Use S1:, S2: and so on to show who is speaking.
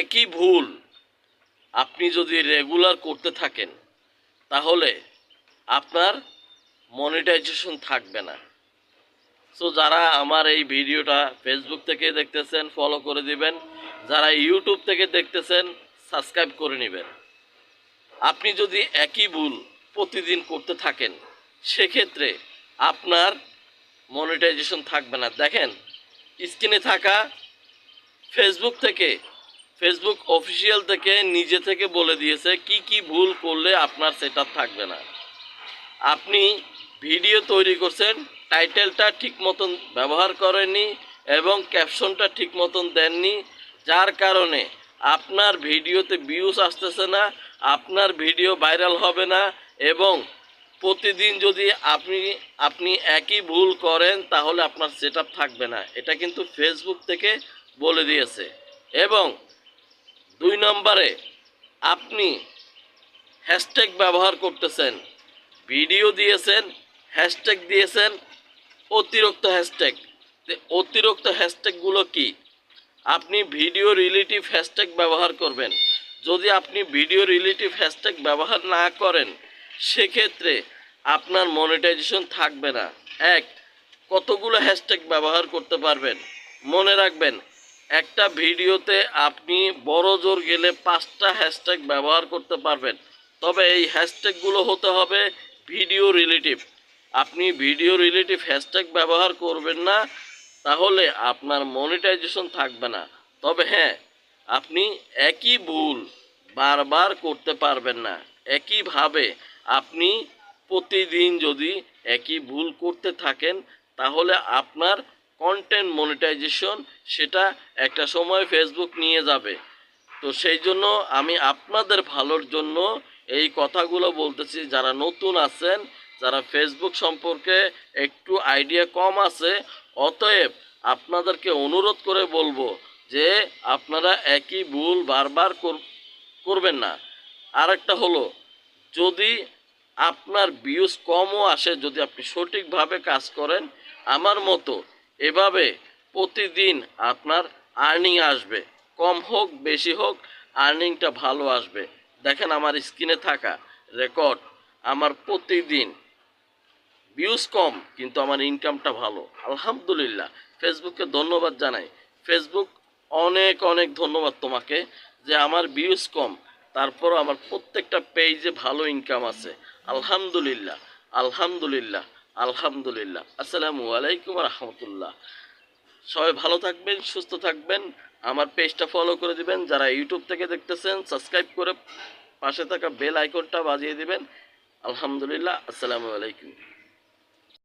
S1: একই ভুল আপনি যদি রেগুলার করতে থাকেন, তাহলে আপনার মনিটাইজেশন থাকবে না। সো যারা আমার এই ভিডিওটা ফেসবুক থেকে দেখতেছেন ফলো করে দিবেন। যারা ইউটিউব থেকে দেখতেছেন সাবস্ক্রাইব করে নেবেন। আপনি যদি একই ভুল প্রতিদিন করতে থাকেন, সেক্ষেত্রে আপনার মনিটাইজেশন থাকবে না। দেখেন, স্ক্রিনে থাকা ফেসবুক থেকে ফেসবুক অফিসিয়াল থেকে নিজে থেকে বলে দিয়েছে, কি কি ভুল করলে আপনার সেট থাকবে না। আপনি ভিডিও তৈরি করছেন টাইটেলটা ঠিক মতন ব্যবহার করেননি এবং ক্যাপশনটা ঠিক মতন দেননি, যার কারণে আপনার ভিডিওতে ভিউজ আসতেছে না, আপনার ভিডিও ভাইরাল হবে না এবং প্রতিদিন যদি আপনি আপনি একই ভুল করেন, তাহলে আপনার সেট থাকবে না। এটা কিন্তু ফেসবুক থেকে বলে দিয়েছে। এবং দুই নম্বরে আপনি হ্যাশট্যাগ ব্যবহার করতেছেন। ভিডিও দিয়েছেন, হ্যাশট্যাগ দিয়েছেন, অতিরিক্ত হ্যাশট্যাগ। অতিরিক্ত হ্যাশট্যাগুলো কি? আপনি ভিডিও রিলেটিভ হ্যাশট্যাগ ব্যবহার করবেন। যদি আপনি ভিডিও রিলেটিভ হ্যাশট্যাগ ব্যবহার না করেন, সেক্ষেত্রে আপনার মনিটাইজেশন থাকবে না। এক, কতগুলো হ্যাশট্যাগ ব্যবহার করতে পারবেন? মনে রাখবেন একটা ভিডিওতে আপনি বড় জোর গেলে পাঁচটা হ্যাশট্যাগ ব্যবহার করতে পারবেন। তবে এই হ্যাশট্যাগুলো হতে হবে ভিডিও রিলেটিভ আপনি ভিডিও রিলেটিভ হ্যাশট্যাগ ব্যবহার করবেন না, তাহলে আপনার মনিটাইজেশন থাকবে না। তবে হ্যাঁ আপনি একই ভুল বারবার করতে পারবেন না। একইভাবে আপনি প্রতিদিন যদি একই ভুল করতে থাকেন, তাহলে আপনার কন্টেন্ট মনিটাইজেশন সেটা একটা সময় ফেসবুক নিয়ে যাবে। তো সেই জন্য আমি আপনাদের ভালোর জন্য এই কথাগুলো বলতেছি, যারা নতুন আছেন, যারা ফেসবুক সম্পর্কে একটু আইডিয়া কম আছে, অতএব আপনাদেরকে অনুরোধ করে বলব যে আপনারা একই ভুল বারবার কর- করবেন না। আরেকটা হলো, যদি আপনার ভিউজ কমও আসে, যদি আপনি সঠিকভাবে কাজ করেন, আমার মতো এভাবে প্রতিদিন আপনার আর্নিং আসবে। কম হোক, বেশি হোক আর্নিংটা ভালো আসবে। দেখেন আমার স্ক্রিনে থাকা রেকর্ড আমার প্রতিদিন ভিউজ কম, কিন্তু আমার ইনকামটা ভালো। আলহামদুলিল্লাহ। ফেসবুককে ধন্যবাদ জানাই। ফেসবুক অনেক অনেক ধন্যবাদ তোমাকে যে আমার ভিউজ কম তারপর আমার প্রত্যেকটা পেজে ভালো ইনকাম আছে। আলহামদুলিল্লাহ আলহামদুলিল্লাহ। আলহামদুলিল্লাহ। আসসালামু আলাইকুম রহমতুল্লাহ। সবাই ভালো থাকবেন, সুস্থ থাকবেন। আমার পেজটা ফলো করে দিবেন। যারা ইউটিউব থেকে দেখতেছেন সাবস্ক্রাইব করে পাশে থাকা বেল আইকনটা বাজিয়ে দিবেন। আলহামদুলিল্লাহ। আসসালামু আলাইকুম।